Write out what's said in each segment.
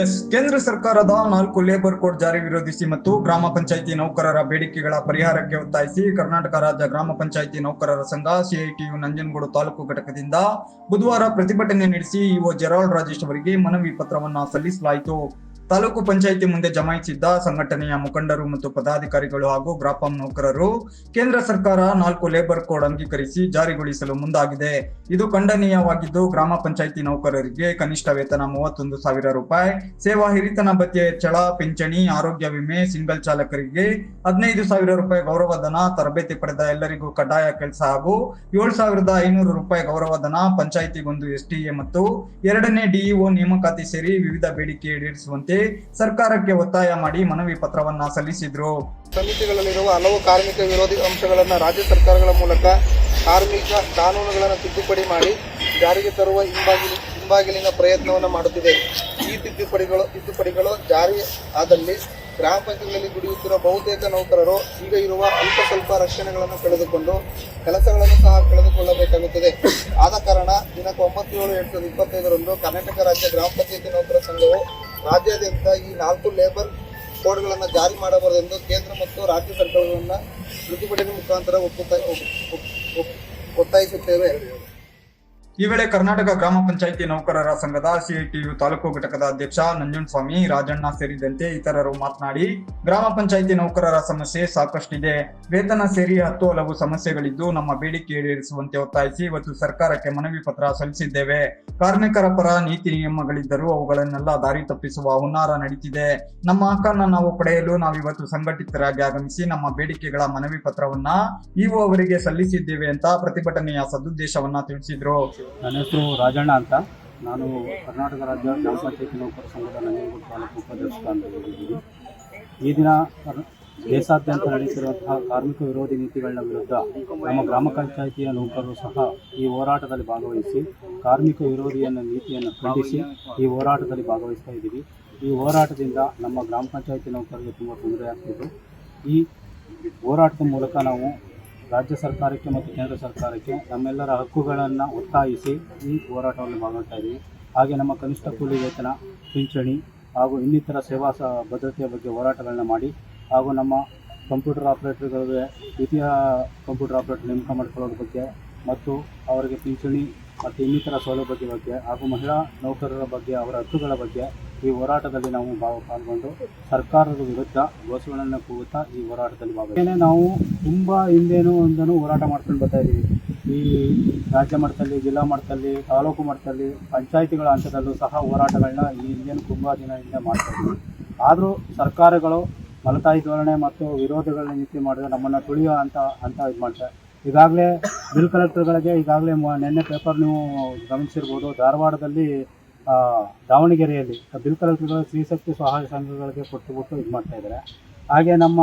S, ಕೇಂದ್ರ ಸರ್ಕಾರದ ನಾಲ್ಕು ಲೇಬರ್ ಕೋಡ್ ಜಾರಿ ವಿರೋಧಿಸಿ ಮತ್ತು ಗ್ರಾಮ ಪಂಚಾಯಿತಿ ನೌಕರರ ಬೇಡಿಕೆಗಳ ಪರಿಹಾರಕ್ಕೆ ಒತ್ತಾಯಿಸಿ ಕರ್ನಾಟಕ ರಾಜ್ಯ ಗ್ರಾಮ ಪಂಚಾಯಿತಿ ನೌಕರರ ಸಂಘ, ಸಿಐಟಿಯು ನಂಜನಗೂಡು ತಾಲೂಕು ಘಟಕದಿಂದ ಬುಧವಾರ ಪ್ರತಿಭಟನೆ ನಡೆಸಿ ಇಒ ಜೆರಾಲ್ಡ್ ರಾಜೇಶ್ ಅವರಿಗೆ ಮನವಿ ಪತ್ರವನ್ನು ಸಲ್ಲಿಸಲಾಯಿತು. ತಾಲೂಕು ಪಂಚಾಯಿತಿ ಮುಂದೆ ಜಮಾಯಿಸಿದ್ದ ಸಂಘಟನೆಯ ಮುಖಂಡರು ಮತ್ತು ಪದಾಧಿಕಾರಿಗಳು ಹಾಗೂ ಗ್ರಾಪಂ ನೌಕರರು ಕೇಂದ್ರ ಸರ್ಕಾರ ನಾಲ್ಕು ಲೇಬರ್ ಕೋಡ್ ಅಂಗೀಕರಿಸಿ ಜಾರಿಗೊಳಿಸಲು ಮುಂದಾಗಿದೆ. ಇದು ಖಂಡನೀಯವಾಗಿದ್ದು, ಗ್ರಾಮ ಪಂಚಾಯಿತಿ ನೌಕರರಿಗೆ ಕನಿಷ್ಠ ವೇತನ ಮೂವತ್ತೊಂದು ಸಾವಿರ ರೂಪಾಯಿ, ಸೇವಾ ಹಿರಿತನ ಭತ್ಯೆ ಹೆಚ್ಚಳ, ಪಿಂಚಣಿ, ಆರೋಗ್ಯ ವಿಮೆ, ಸಿಂಗಲ್ ಚಾಲಕರಿಗೆ ಹದಿನೈದು ಸಾವಿರ ರೂಪಾಯಿ ಗೌರವಧನ, ತರಬೇತಿ ಪಡೆದ ಎಲ್ಲರಿಗೂ ಕಡ್ಡಾಯ ಕೆಲಸ ಹಾಗೂ ಏಳು ಸಾವಿರದ ಐನೂರು ರೂಪಾಯಿ ಗೌರವಧನ, ಪಂಚಾಯಿತಿಗೊಂದು ಎಸ್ಟಿಎ ಮತ್ತು ಎರಡನೇ ಡಿಇಒ ನೇಮಕಾತಿ ಸೇರಿ ವಿವಿಧ ಬೇಡಿಕೆ ಈಡೇರಿಸುವಂತೆ ಸರ್ಕಾರಕ್ಕೆ ಒತ್ತಾಯ ಮಾಡಿ ಮನವಿ ಪತ್ರವನ್ನ ಸಲ್ಲಿಸಿದ್ರು. ಸಮಿತಿಗಳಲ್ಲಿರುವ ಹಲವು ಕಾರ್ಮಿಕ ವಿರೋಧಿ ಅಂಶಗಳನ್ನು ರಾಜ್ಯ ಸರ್ಕಾರಗಳ ಮೂಲಕ ಕಾರ್ಮಿಕ ಕಾನೂನುಗಳನ್ನು ತಿದ್ದುಪಡಿ ಮಾಡಿ ಜಾರಿಗೆ ತರುವ ಹಿಂಬಾಗಿಲು ಹಿಂಬಾಗಿಲಿನ ಪ್ರಯತ್ನವನ್ನು ಮಾಡುತ್ತಿದೆ. ಈ ತಿದ್ದುಪಡಿಗಳು ತಿದ್ದುಪಡಿಗಳು ಜಾರಿ ಆದಲ್ಲಿ ಗ್ರಾಮ ಪಂಚಾಯತ್ಗಳಲ್ಲಿ ದುಡಿಯುತ್ತಿರುವ ಬಹುತೇಕ ನೌಕರರು ಈಗ ಇರುವ ಅಲ್ಪ ಸ್ವಲ್ಪ ರಕ್ಷಣೆಗಳನ್ನು ಕಳೆದುಕೊಂಡು ಕೆಲಸಗಳನ್ನು ಸಹ ಕಳೆದುಕೊಳ್ಳಬೇಕಾಗುತ್ತದೆ. ಆದ ಕಾರಣ ದಿನಾಂಕ ಒಂಬತ್ತು ಏಳು ಸಾವಿರದ ಇಪ್ಪತ್ತೈದರಂದು ಕರ್ನಾಟಕ ರಾಜ್ಯ ಗ್ರಾಮ ಪಂಚಾಯತಿ ನೌಕರ ಸಂಘವು ರಾಜ್ಯಾದ್ಯಂತ ಈ ನಾಲ್ಕು ಲೇಬರ್ ಕೋಡ್ಗಳನ್ನು ಜಾರಿ ಮಾಡಬಾರದೆಂದು ಕೇಂದ್ರ ಮತ್ತು ರಾಜ್ಯ ಸರ್ಕಾರಗಳನ್ನು ಪ್ರತಿಭಟನೆ ಮುಖಾಂತರ ಒತ್ತಾಯಿಸುತ್ತೇವೆ. ಈ ವೇಳೆ ಕರ್ನಾಟಕ ಗ್ರಾಮ ಪಂಚಾಯಿತಿ ನೌಕರರ ಸಂಘದ ಸಿಐಟಿಯು ತಾಲೂಕು ಘಟಕದ ಅಧ್ಯಕ್ಷ ನಂಜುಂಡಸ್ವಾಮಿ, ರಾಜಣ್ಣ ಸೇರಿದಂತೆ ಇತರರು ಮಾತನಾಡಿ, ಗ್ರಾಮ ಪಂಚಾಯಿತಿ ನೌಕರರ ಸಮಸ್ಯೆ ಸಾಕಷ್ಟಿದೆ. ವೇತನ ಸೇರಿ ಹತ್ತು ಹಲವು ಸಮಸ್ಯೆಗಳಿದ್ದು ನಮ್ಮ ಬೇಡಿಕೆ ಈಡೇರಿಸುವಂತೆ ಒತ್ತಾಯಿಸಿ ಇವತ್ತು ಸರ್ಕಾರಕ್ಕೆ ಮನವಿ ಪತ್ರ ಸಲ್ಲಿಸಿದ್ದೇವೆ. ಕಾರ್ಮಿಕರ ಪರ ನೀತಿ ನಿಯಮಗಳಿದ್ದರೂ ಅವುಗಳನ್ನೆಲ್ಲ ದಾರಿ ತಪ್ಪಿಸುವ ಹುನ್ನಾರ ನಡೀತಿದೆ. ನಮ್ಮ ಹಕ್ಕನ್ನು ನಾವು ಪಡೆಯಲು ನಾವಿವತ್ತು ಸಂಘಟಿತರಾಗಿ ಆಗಮಿಸಿ ನಮ್ಮ ಬೇಡಿಕೆಗಳ ಮನವಿ ಪತ್ರವನ್ನ ಇವು ಅವರಿಗೆ ಸಲ್ಲಿಸಿದ್ದೇವೆ ಅಂತ ಪ್ರತಿಭಟನೆಯ ಸದುದ್ದೇಶವನ್ನ ತಿಳಿಸಿದ್ರು. ನನ್ನ ಹೆಸರು ರಾಜಣ್ಣ ಅಂತ. ನಾನು ಕರ್ನಾಟಕ ರಾಜ್ಯ ಗ್ರಾಮ ಪಂಚಾಯತಿ ನೌಕರ ಸಂಘದ ನಂಜನಗೂಡು ತಾಲೂಕು ಉಪಾಧ್ಯಕ್ಷ ಅಂತ ಹೇಳಿದ್ದೀನಿ. ಈ ದಿನ ದೇಶಾದ್ಯಂತ ನಡೆಸಿರುವಂತಹ ಕಾರ್ಮಿಕ ವಿರೋಧಿ ನೀತಿಗಳ ವಿರುದ್ಧ ನಮ್ಮ ಗ್ರಾಮ ಪಂಚಾಯಿತಿಯ ನೌಕರರು ಸಹ ಈ ಹೋರಾಟದಲ್ಲಿ ಭಾಗವಹಿಸಿ ಕಾರ್ಮಿಕ ವಿರೋಧಿಯನ್ನು ನೀತಿಯನ್ನು ಖಂಡಿಸಿ ಈ ಹೋರಾಟದಲ್ಲಿ ಭಾಗವಹಿಸ್ತಾ ಇದ್ದೀವಿ. ಈ ಹೋರಾಟದಿಂದ ನಮ್ಮ ಗ್ರಾಮ ಪಂಚಾಯಿತಿ ನೌಕರರಿಗೆ ತುಂಬ ತೊಂದರೆ ಆಗ್ತಿದ್ದು. ಈ ಹೋರಾಟದ ಮೂಲಕ ನಾವು ರಾಜ್ಯ ಸರ್ಕಾರಕ್ಕೆ ಮತ್ತು ಕೇಂದ್ರ ಸರ್ಕಾರಕ್ಕೆ ನಮ್ಮೆಲ್ಲರ ಹಕ್ಕುಗಳನ್ನು ಒತ್ತಾಯಿಸಿ ಈ ಹೋರಾಟವನ್ನು ಭಾಗವಹಿಸ್ತಾ ಇದ್ದೀವಿ. ಹಾಗೆ ನಮ್ಮ ಕನಿಷ್ಠ ಕೂಲಿ ವೇತನ, ಪಿಂಚಣಿ ಹಾಗೂ ಇನ್ನಿತರ ಸೇವಾ ಸ, ಭದ್ರತೆಯ ಬಗ್ಗೆ ಹೋರಾಟಗಳನ್ನ ಮಾಡಿ ಹಾಗೂ ನಮ್ಮ ಕಂಪ್ಯೂಟರ್ ಆಪ್ರೇಟರ್ಗಳಿಗೆ ದ್ವಿತೀಯ ಕಂಪ್ಯೂಟರ್ ಆಪರೇಟರ್ ನೇಮಕ ಮಾಡಿಕೊಳ್ಳೋದ್ರ ಬಗ್ಗೆ ಮತ್ತು ಅವರಿಗೆ ಪಿಂಚಣಿ ಮತ್ತು ಇನ್ನಿತರ ಸೌಲಭ್ಯದ ಬಗ್ಗೆ ಹಾಗೂ ಮಹಿಳಾ ನೌಕರರ ಬಗ್ಗೆ ಅವರ ಹಕ್ಕುಗಳ ಬಗ್ಗೆ ಈ ಹೋರಾಟದಲ್ಲಿ ನಾವು ಪಾಲ್ಗೊಂಡು ಸರ್ಕಾರದ ವಿರುದ್ಧ ಘೋಷಣೆಯನ್ನು ಕೂಗುತ್ತಾ ಈ ಹೋರಾಟದಲ್ಲಿ ಭಾಗವಹಿಸ್ತೇನೆ ನಾವು ತುಂಬ ಹಿಂದೇನು ಒಂದನ್ನು ಹೋರಾಟ ಮಾಡ್ಕೊಂಡು ಬರ್ತಾ ಇದ್ದೀವಿ. ಈ ರಾಜ್ಯ ಮಟ್ಟದಲ್ಲಿ, ಜಿಲ್ಲಾ ಮಟ್ಟದಲ್ಲಿ, ತಾಲೂಕು ಮಟ್ಟದಲ್ಲಿ, ಪಂಚಾಯಿತಿಗಳ ಹಂತದಲ್ಲೂ ಸಹ ಹೋರಾಟಗಳನ್ನ ಈ ಹಿಂದೇನು ತುಂಬ ದಿನದಿಂದ ಮಾಡ್ತಾ ಇದ್ದೀವಿ. ಆದರೂ ಸರ್ಕಾರಗಳು ಮಲತಾಯಿ ಧೋರಣೆ ಮತ್ತು ವಿರೋಧಗಳನ್ನ ನೀತಿ ಮಾಡಿದ್ರೆ ನಮ್ಮನ್ನು ತುಳಿಯೋ ಅಂತ ಅಂತ ಇದು ಮಾಡ್ತಾರೆ ಈಗಾಗಲೇ ಬಿಲ್ ಕಲೆಕ್ಟರ್ಗಳಿಗೆ ಈಗಾಗಲೇ ನಿನ್ನೆ ಪೇಪರ್ ನೀವು ಗಮನಿಸಿರ್ಬೋದು, ಧಾರವಾಡದಲ್ಲಿ ದಾವಣಗೆರೆಯಲ್ಲಿ ಬಿಲ್ ಕಲೆಕ್ಟರ್ಗಳು ಸ್ತ್ರೀಶಕ್ತಿ ಸಹಾಯ ಸಂಘಗಳಿಗೆ ಕೊಟ್ಟುಬಿಟ್ಟು ಇದು ಮಾಡ್ತಾ ಇದ್ದಾರೆ. ಹಾಗೆ ನಮ್ಮ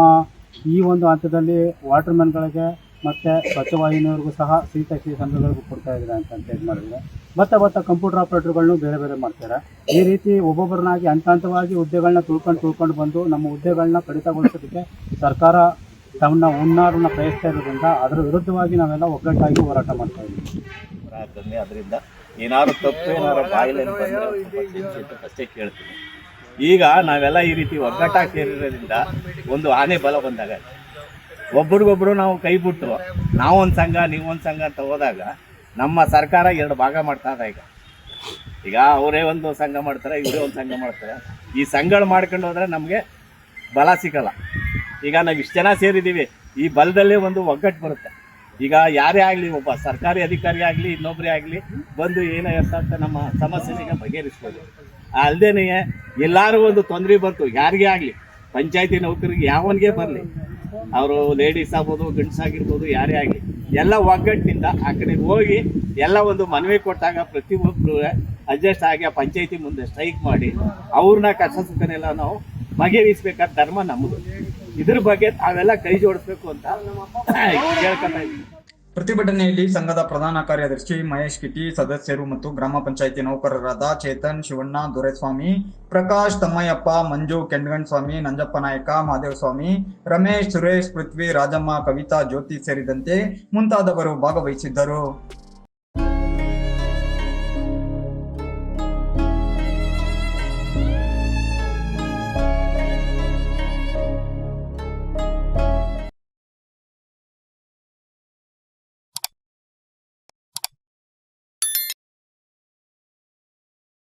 ಈ ಒಂದು ಹಂತದಲ್ಲಿ ವಾಟರ್ಮ್ಯಾನ್ಗಳಿಗೆ ಮತ್ತು ಸ್ವಚ್ಛವಾಹಿನಿಯವ್ರಿಗೂ ಸಹ ಸ್ತ್ರೀಶಕ್ತಿ ಸಂಘಗಳಿಗೂ ಕೊಡ್ತಾ ಇದ್ದಾರೆ ಅಂತ ಅಂತ ಇದು ಮಾಡಿದ್ರೆ ಮತ್ತೆ ಮತ್ತೆ ಕಂಪ್ಯೂಟರ್ ಆಪ್ರೇಟರ್ಗಳನ್ನು ಬೇರೆ ಬೇರೆ ಮಾಡ್ತಾರೆ. ಈ ರೀತಿ ಒಬ್ಬೊಬ್ಬರನ್ನಾಗಿ ಹಂತ ಹಂತವಾಗಿ ಹುದ್ದೆಗಳನ್ನ ತುಳ್ಕೊಂಡು ತುಳ್ಕೊಂಡು ಬಂದು ನಮ್ಮ ಹುದ್ದೆಗಳನ್ನ ಕಡಿತಗೊಳಿಸೋದಕ್ಕೆ ಸರ್ಕಾರ ತಮ್ಮ ಹುನ್ನಾರನ್ನ ಪ್ರಯತ್ನ ಇರೋದ್ರಿಂದ ಅದರ ವಿರುದ್ಧವಾಗಿ ನಾವೆಲ್ಲ ಒಗ್ಗಟ್ಟಾಗಿ ಹೋರಾಟ ಮಾಡ್ತಾ ಇದ್ದೀವಿ. ಅದರಿಂದ ಏನಾದ್ರು ತಪ್ಪು, ಏನಾದ್ರು ಬಾಯಿಲೆ ಅಷ್ಟೇ ಕೇಳ್ತೀನಿ ಈಗ ನಾವೆಲ್ಲ ಈ ರೀತಿ ಒಗ್ಗಟ್ಟಾಗಿ ಸೇರಿರೋದ್ರಿಂದ ಒಂದು ಆನೆ ಬಲ ಬಂದಾಗ, ಒಬ್ರಿಗೊಬ್ರು ನಾವು ಕೈ ಬಿಟ್ಟು, ನಾವೊಂದು ಸಂಘ, ನೀವೊಂದು ಸಂಘ ಅಂತ ಹೋದಾಗ ನಮ್ಮ ಸರ್ಕಾರ ಎರಡು ಭಾಗ ಮಾಡ್ತಾ ಇದೆ ಈಗ. ಈಗ ಅವರೇ ಒಂದು ಸಂಘ ಮಾಡ್ತಾರೆ, ಇವರೇ ಒಂದು ಸಂಘ ಮಾಡ್ತಾರೆ. ಈ ಸಂಘಗಳು ಮಾಡ್ಕೊಂಡು ಹೋದ್ರೆ ನಮಗೆ ಬಲ ಸಿಗಲ್ಲ. ಈಗ ನಾವು ಇಷ್ಟು ಜನ ಸೇರಿದ್ದೀವಿ ಈ ಬಲದಲ್ಲೇ ಒಂದು ಒಗ್ಗಟ್ಟು ಬರುತ್ತೆ. ಈಗ ಯಾರೇ ಆಗಲಿ, ಒಬ್ಬ ಸರ್ಕಾರಿ ಅಧಿಕಾರಿ ಆಗಲಿ ಇನ್ನೊಬ್ಬರೇ ಆಗಲಿ, ಬಂದು ಏನೋ ಅಂತ ನಮ್ಮ ಸಮಸ್ಯೆಗೆ ಬಗೆಹರಿಸ್ಬೋದು. ಅಲ್ಲದೆ ಎಲ್ಲರೂ ಒಂದು ತೊಂದರೆ ಬಂತು, ಯಾರಿಗೇ ಆಗಲಿ, ಪಂಚಾಯತಿ ನೌಕರಿಗೆ ಯಾವನಿಗೆ ಬರಲಿ. ಅವರು ಲೇಡೀಸ್ ಆಗ್ಬೋದು ಗಂಡಸಾಗಿರ್ಬೋದು ಯಾರೇ ಆಗಲಿ, ಎಲ್ಲ ಒಗ್ಗಟ್ಟಿನಿಂದ ಆ ಕಡೆ ಹೋಗಿ ಎಲ್ಲ ಒಂದು ಮನವಿ ಕೊಟ್ಟಾಗ ಪ್ರತಿಯೊಬ್ಬರು ಅಡ್ಜಸ್ಟ್ ಆಗಿ ಆ ಪಂಚಾಯತಿ ಮುಂದೆ ಸ್ಟ್ರೈಕ್ ಮಾಡಿ, ಅವ್ರನ್ನ ಕಷ್ಟ ಸುಖನೆಲ್ಲ ನಾವು ಬಗೆಹರಿಸ್ಬೇಕಾದ ಧರ್ಮ ನಮ್ಮದು ಇದ್ರ ಬಗ್ಗೆ ತಾವೆಲ್ಲ ಕೈ ಜೋಡಿಸ್ಬೇಕು ಅಂತ ಕೇಳ್ಕೊತಾ ಇದ್ದೀನಿ. ಪ್ರತಿಭಟನೆಯಲ್ಲಿ ಸಂಘದ ಪ್ರಧಾನ ಕಾರ್ಯದರ್ಶಿ ಮಹೇಶ್ ಕಿಟಿ, ಸದಸ್ಯರು ಮತ್ತು ಗ್ರಾಮ ಪಂಚಾಯಿತಿ ನೌಕರರಾದ ಚೇತನ್, ಶಿವಣ್ಣ, ದೊರೆಸ್ವಾಮಿ, ಪ್ರಕಾಶ್ ತಮ್ಮಯ್ಯಪ್ಪ, ಮಂಜು ಕೆಂಡಗಣ್ಸ್ವಾಮಿ ನಂಜಪ್ಪ ನಾಯಕ ಮಾದೇವಸ್ವಾಮಿ ರಮೇಶ್, ಸುರೇಶ್, ಪೃಥ್ವಿ, ರಾಜಮ್ಮ, ಕವಿತಾ, ಜ್ಯೋತಿ ಸೇರಿದಂತೆ ಮುಂತಾದವರು ಭಾಗವಹಿಸಿದ್ದರು.